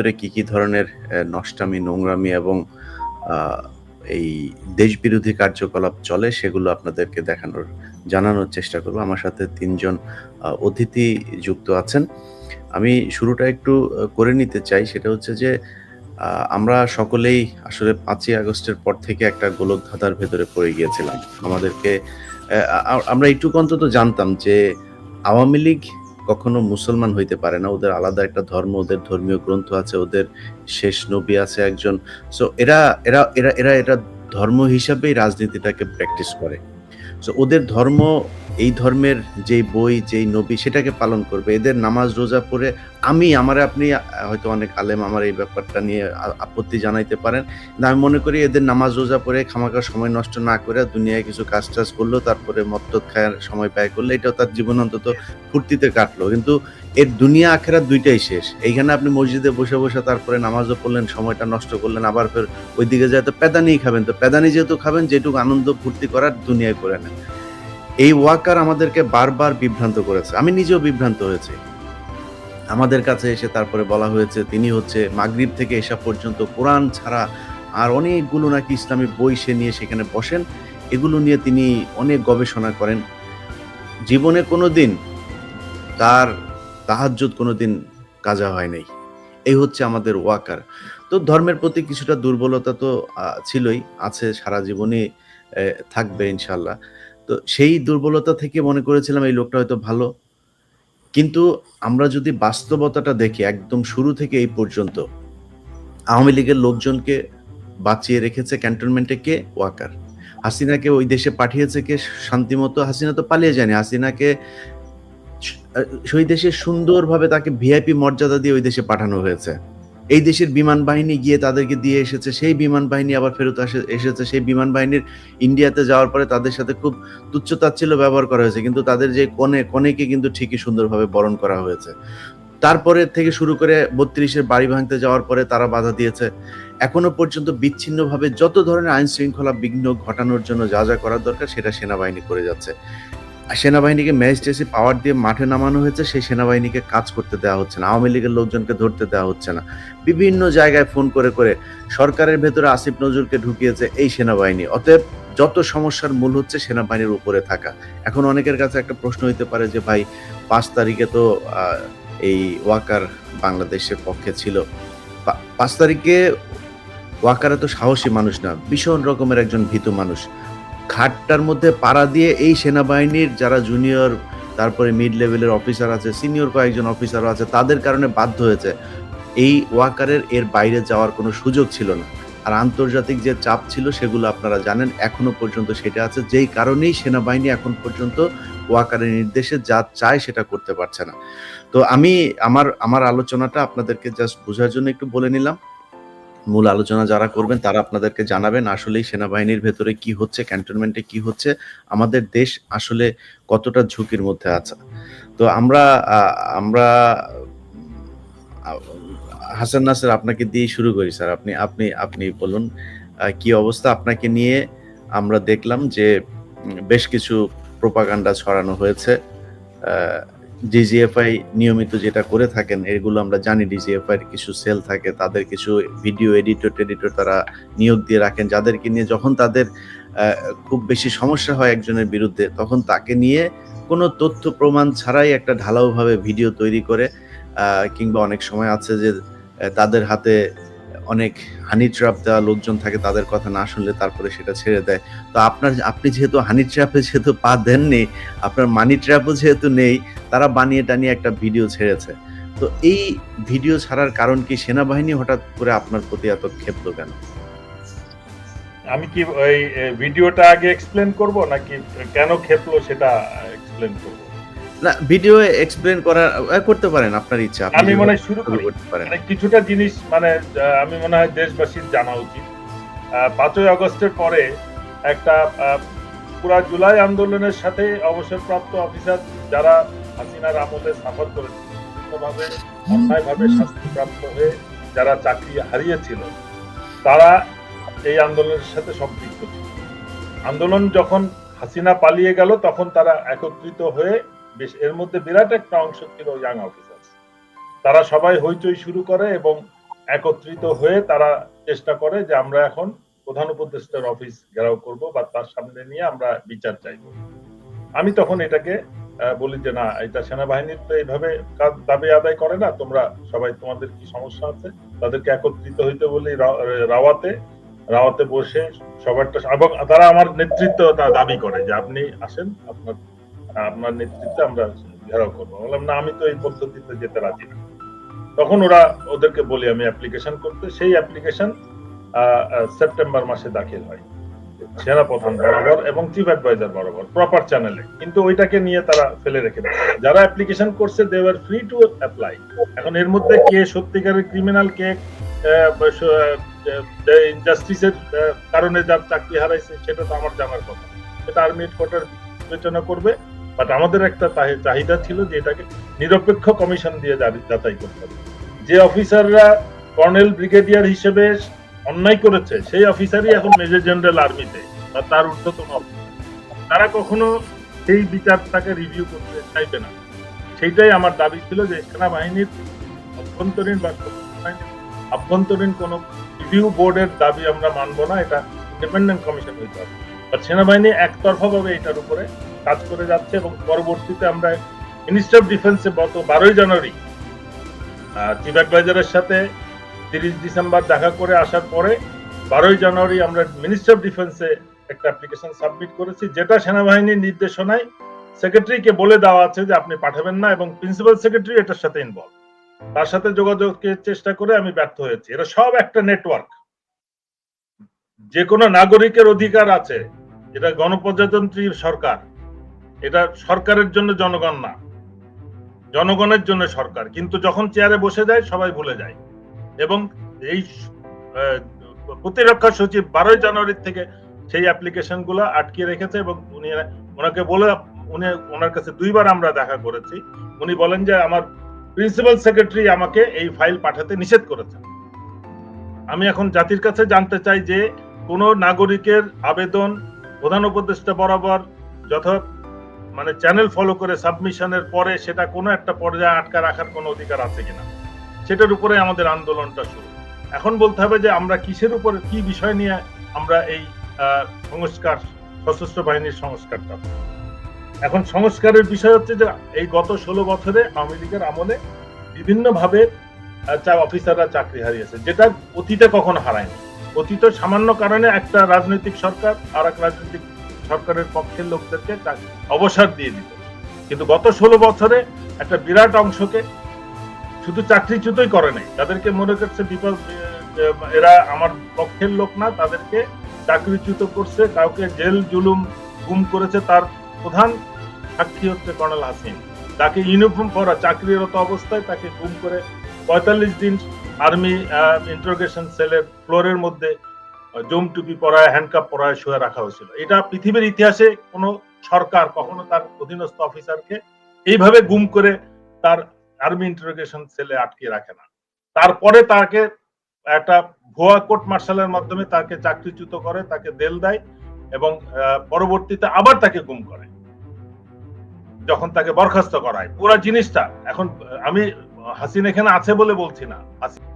ভেতরে কি কি ধরনের নষ্টামি, নোংরামি এবং এই দেশবিরোধী কার্যকলাপ চলে সেগুলো আপনাদেরকে দেখানোর, জানানোর চেষ্টা করব। আমার সাথে তিনজন অতিথি যুক্ত আছেন। আমি শুরুটা একটু করে নিতে চাই। সেটা হচ্ছে যে আমরা সকলেই আসলে পাঁচই আগস্টের পর থেকে একটা গোলক ধাঁধার ভেতরে পড়ে গিয়েছিলাম। আমাদেরকে আমরা এইটুকু অন্তত জানতাম যে, আওয়ামী লীগ কখনো মুসলমান হইতে পারে না। ওদের আলাদা একটা ধর্ম, ওদের ধর্মীয় গ্রন্থ আছে, ওদের শেষ নবী আছে একজন। সো এরা এরা এরা এরা এটা ধর্ম হিসাবেই রাজনীতিটাকে প্র্যাকটিস করে। সো ওদের ধর্ম, এই ধর্মের যেই বই, যেই নবী, সেটাকে পালন করবে। এদের নামাজ, রোজা পড়ে আমি, আমার আপনি হয়তো অনেক আলেম আমার এই ব্যাপারটা নিয়ে আপত্তি জানাইতে পারেন। আমি মনে করি এদের নামাজ, রোজা পড়ে খামাকা সময় নষ্ট না করে দুনিয়ায় কিছু কাজ টাজ করল, তারপরে মত্তত খায়ার সময় ব্যয় করল, এটাও তার জীবন অন্তত ফুর্তিতে কাটলো। কিন্তু এর দুনিয়া আখেরা দুইটাই শেষ। এইখানে আপনি মসজিদে বসে বসে তারপরে নামাজও পড়লেন, সময়টা নষ্ট করলেন, আবার ফের ওইদিকে যায় তো প্যাদানিই খাবেন। তো প্যাদানি যেহেতু খাবেন, যেটুকু আনন্দ ফুর্তি করার দুনিয়ায় করে নেন। এই ওয়াকার আমাদেরকে বারবার বিভ্রান্ত করেছে। আমি নিজেও বিভ্রান্ত হয়েছি। আমাদের কাছে এসে তারপরে বলা হয়েছে, তিনি হচ্ছে মাগরিব থেকে এসা পর্যন্ত কোরআন ছাড়া আর অনেকগুলো নাকি ইসলামী বই সে নিয়ে সেখানে বসেন। এগুলো নিয়ে তিনি অনেক গবেষণা করেন। জীবনে কোনো দিন তার তাহাজ্জুদ কোনো দিন কাজা হয় নাই। এই হচ্ছে আমাদের ওয়াকার। তো ধর্মের প্রতি কিছুটা দুর্বলতা তো ছিলই আছে সারা জীবনই আহ, থাকবে ইনশাল্লাহ তো সেই দুর্বলতা থেকে মনে করেছিলাম এই লোকটা হয়তো ভালো। কিন্তু আমরা যদি বাস্তবতাটা দেখি একদম শুরু থেকে এই পর্যন্ত আওয়ামী লীগের লোকজনকে বাঁচিয়ে রেখেছে ক্যান্টনমেন্টে কে? ওয়াকার। হাসিনাকে ওই দেশে পাঠিয়েছে কে? শান্তিমতো হাসিনা তো পালিয়ে যায়নি। হাসিনাকে সেই দেশে সুন্দরভাবে তাকে ভিআইপি মর্যাদা দিয়ে ওই দেশে পাঠানো হয়েছে। এই দেশের বিমান বাহিনী গিয়ে তাদেরকে দিয়ে এসেছে, সেই বিমান বাহিনী আবার ফেরত আসে- এসেছে। সেই বিমান বাহিনীর ইন্ডিয়াতে যাওয়ার পরে তাদের সাথে খুব তুচ্ছ তাচ্ছিল্য ব্যবহার করা হয়েছে, কিন্তু তাদের যে কনে কনেকে কিন্তু ঠিকই সুন্দরভাবে বরণ করা হয়েছে। তারপরে থেকে শুরু করে বত্রিশের বাড়ি ভাঙতে যাওয়ার পরে তারা বাধা দিয়েছে। এখনও পর্যন্ত বিচ্ছিন্নভাবে যত ধরনের আইন শৃঙ্খলা বিঘ্ন ঘটানোর জন্য যা যা করার দরকার, সেটা সেনাবাহিনী করে যাচ্ছে। সেনাবাহিনীকে ম্যাজিস্ট্রেসি পাওয়ার দিয়ে মাঠে নামানো হয়েছে, সেই সেনাবাহিনীকে কাজ করতে দেওয়া হচ্ছে না। আওয়ামী লীগের লোকজনকে ধরতে দেওয়া হচ্ছে না। বিভিন্ন জায়গায় ফোন করে করে সরকারের ভেতরে আসিফ নজরুলকে ঢুকিয়েছে এই সেনাবাহিনী। অতএব যত সমস্যার মূল হচ্ছে সেনাবাহিনীর উপরে থাকা। এখন অনেকের কাছে একটা প্রশ্ন হইতে পারে যে, ভাই, পাঁচ তারিখে তো এই ওয়াকার বাংলাদেশের পক্ষে ছিল। পাঁচ তারিখে ওয়াকার এত সাহসী মানুষ না, ভীষণ রকমের একজন ভীতু মানুষ। ঘাটটার মধ্যে পাড়া দিয়ে এই সেনাবাহিনীর যারা জুনিয়র তারপরে মিড লেভেলের অফিসার আছে সিনিয়র কয়েকজন অফিসারও আছে, তাদের কারণে বাধ্য হয়েছে। এই ওয়াকারের এর বাইরে যাওয়ার কোনো সুযোগ ছিল না। আর আন্তর্জাতিক যে চাপ ছিল সেগুলো আপনারা জানেন, এখনও পর্যন্ত সেটা আছে। যেই কারণেই সেনাবাহিনী এখন পর্যন্ত ওয়াকারের নির্দেশে যা চায় সেটা করতে পারছে না। তো আমি, আমার আমার আলোচনাটা আপনাদেরকে জাস্ট বোঝার জন্য একটু বলে নিলাম। মূল আলোচনা যারা করবেন, তারা আপনাদেরকে জানাবেন আসলেই সেনাবাহিনীর ভেতরে কি হচ্ছে, ক্যান্টনমেন্টে কি হচ্ছে, আমাদের দেশ আসলে কতটা ঝুঁকির মধ্যে আছে। তো আমরা আমরা হাসান নাসের আপনাকে দিয়ে শুরু করি স্যার। আপনি আপনি আপনি বলুন কি অবস্থা আপনাকে নিয়ে? আমরা দেখলাম যে বেশ কিছু প্রোপাগান্ডা ছড়ানো হয়েছে। ডিজিএফআই নিয়মিত যেটা করে থাকেন, এগুলো আমরা জানি ডিজিএফআই এর কিছু সেল থাকে, তাদের কিছু ভিডিও এডিটর টেডিটর তারা নিয়োগ দিয়ে রাখেন, যাদেরকে নিয়ে যখন তাদের খুব বেশি সমস্যা হয় একজনের বিরুদ্ধে, তখন তাকে নিয়ে কোনো তথ্য প্রমাণ ছাড়াই একটা ঢালাওভাবে ভিডিও তৈরি করে কিংবা অনেক সময় আছে যে তাদের হাতে অনেক হানি ট্র্যাপ দেওয়া লোকজন থাকে, তাদের কথা না শুনলে তারপরে সেটা ছেড়ে দেয়। তো আপনার, আপনি যেহেতু হানি ট্র্যাপে যেহেতু পা দেননি, আপনার মানি ট্র্যাপও যেহেতু নেই, তারা বানিয়ে টানিয়ে একটা ভিডিও ছেড়েছে। তো এই ভিডিও ছাড়ার কারণ কি সেনাবাহিনী হঠাৎ করে আপনার প্রতি এত ক্ষেপ্ত কেন? আমি কি ওই ভিডিওটা আগে এক্সপ্লেন করব নাকি কেন খেপলো সেটা এক্সপ্লেন করব? না ভিডিও এক্সপ্লেন আহ, করতে পারেন আপনার ইচ্ছা আমি মনে হয় শুরু করতে পারেন। মানে কিছুটা জিনিস মানে আমি মনে হয় দেশবাসীর জানা উচিত। পাঁচই আগস্টের পরে একটা পুরা জুলাই আন্দোলনের সাথে অবসরপ্রাপ্ত অফিসার যারা হাসিনার আমলে সাফার করেছিল বিভিন্নভাবে অন্যায়ভাবে শাস্তিপ্রাপ্ত হয়ে যারা চাকরি হারিয়েছিল তারা এই আন্দোলনের সাথে সম্পৃক্ত ছিল। আন্দোলন যখন হাসিনা পালিয়ে গেল তখন তারা একত্রিত হয়ে বেশ, এর মধ্যে বিরাট একটা অংশ ছিল ইয়াং অফিসার তারা সবাই হইচই শুরু করে এবং একত্রিত হয়ে তারা চেষ্টা করে যে আমরা এখন প্রধান উপদেষ্টার অফিস ঘেরাও করব বা তার সামনে নিয়ে আমরা বিচার চাইব। আমি তখন এটাকে বলি যে না, এটা সেনাবাহিনীর তো এইভাবে দাবি আদায় করে না, তোমরা সবাই তোমাদের কি সমস্যা আছে? তাদেরকে একত্রিত হইতে বলি রাওয়াতে রাওয়াতে বসে সবারটা, এবং তারা আমার নেতৃত্ব দাবি করে যে আপনি আসেন, আপনার আপনার নেতৃত্বে আমরা ঘেরাও করব। বললাম, না, আমি তো এই পদ্ধতিতে যেতে রাজি না। তখন ওরা ওদেরকে বলি, আমি অ্যাপ্লিকেশন করতে। সেই অ্যাপ্লিকেশন সেপ্টেম্বর মাসে দাখিল হয়। বরাবর এবং চিফ অ্যাডভাইজার বরাবর প্রপার চ্যানেলে কিন্তু ওইটাকে নিয়ে তারা ফেলে রেখে দেয় যারা অ্যাপ্লিকেশন করছে they are free to apply এখন এর মধ্যে কে সত্যিকারের ক্রিমিনাল কে ইনজাস্টিসের কারণে যার চাকরি হারাইছে, সেটা তো আমার জানার কথা। সেটা আর্মি হেডকোয়ার্টার বিবেচনা করবে। বাট আমাদের একটা চাহিদা ছিল যে এটাকে নিরপেক্ষ কমিশন দিয়ে যাচাই করতে হবে। যে অফিসাররা কর্নেল ব্রিগেডিয়ার হিসেবে অন্যায় করেছে, সেই অফিসারই এখন মেজর জেনারেল আর্মিতে, বা তার ঊর্ধ্বতন তারা কখনো সেই বিচারটাকে রিভিউ করতে চাইবে না। সেইটাই আমার দাবি ছিল যে সেনাবাহিনীর অভ্যন্তরীণ বা আভ্যন্তরীণ কোন রিভিউ বোর্ডের দাবি আমরা মানবো না, এটা ইন্ডিপেন্ডেন্ট কমিশন হইতে হবে। বাট সেনাবাহিনী একতরফা ভাবে এটার উপরে কাজ করে যাচ্ছে এবং পরবর্তীতে আমরা মিনিস্টার অফ ডিফেন্সে গত বারোই জানুয়ারি চিফ অ্যাডভাইজারের সাথে তিরিশ ডিসেম্বর দেখা করে আসার পরে বারোই জানুয়ারি আমরা মিনিস্টার অফ ডিফেন্সে একটা অ্যাপ্লিকেশন সাবমিট করেছি, যেটা সেনাবাহিনীর নির্দেশনায় সেক্রেটারিকে বলে দেওয়া আছে যে আপনি পাঠাবেন না এবং প্রিন্সিপাল সেক্রেটারি এটার সাথে ইনভলভ তার সাথে যোগাযোগের চেষ্টা করে আমি ব্যর্থ হয়েছি। এটা সব একটা নেটওয়ার্ক যে কোনো নাগরিকের অধিকার আছে এটা গণপ্রজাতন্ত্রী সরকার এটা সরকারের জন্য জনগণ না। জনগণের জন্য সরকার। কিন্তু যখন চেয়ারে বসে যায়, সবাই ভুলে যায়। এবং এই প্রতিরক্ষা সচিব বারোই জানুয়ারি থেকে সেই অ্যাপ্লিকেশনগুলো আটকে রেখেছে এবং উনি ওনাকে বলে, উনি ওনার কাছে দুইবার আমরা দেখা করেছি। উনি বলেন যে, আমার প্রিন্সিপাল সেক্রেটারি আমাকে এই ফাইল পাঠাতে নিষেধ করেছেন। আমি এখন জাতির কাছে জানতে চাই যে, কোন নাগরিকের আবেদন প্রধান উপদেষ্টা বরাবর যথা মানে চ্যানেল ফলো করে সাবমিশনের পরে সেটা কোনো একটা পর্যায়ে আটকা রাখার কোনো অধিকার আছে কিনা? সেটার উপরে আমাদের আন্দোলনটা শুরু। এখন বলতে হবে যে আমরা কিসের উপরে, কি বিষয় নিয়ে আমরা এই সংস্কার, সশস্ত্র বাহিনীর সংস্কারটা এখন সংস্কারের বিষয় হচ্ছে যে এই গত ষোলো বছরে আওয়ামী লীগের আমলে বিভিন্নভাবে অফিসাররা চাকরি হারিয়েছে, যেটা অতীতে কখনো হারায়নি। অতীত সামান্য কারণে একটা রাজনৈতিক সরকার আর এক রাজনৈতিক সরকারের পক্ষের লোকদেরকে অবসর দিয়ে দিত। কিন্তু গত ষোলো বছরে একটা বিরাট অংশকে শুধু চাকরিচ্যুতই করে নাই। তাদেরকে মনে করছে বিপদ এরা আমার পক্ষের লোক না, তাদেরকে চাকরিচ্যুত করছে, কাউকে জেল জুলুম গুম করেছে তার প্রধান সাক্ষী হচ্ছে কর্নেল হাসিন। তাকে ইউনিফর্ম পরা চাকরিরত অবস্থায় তাকে গুম করে পঁয়তাল্লিশ দিন আর্মি ইন্টারোগেশন সেলের ফ্লোরের মধ্যে জম টুপি পরায় হ্যান্ডকাপ পরায় শুয়ে রাখা হয়েছিল। এটা পৃথিবীর ইতিহাসে কোনো সরকার, কখনো তার অধীনস্থ অফিসারকে এইভাবে গুম করে তার আর্মি ইন্টারোগেশন সেলে আটকে রাখে না। তারপরে তাকে একটা ভুয়া কোর্ট মার্শালের মাধ্যমে তাকে চাকরিচ্যুত করে, তাকে দেল দেয় এবং পরবর্তীতে আবার তাকে গুম করে। যখন তাকে বরখাস্ত করায়। পুরো জিনিসটা এখন আমি, হাসিন এখানে আছে বলে বলছি না।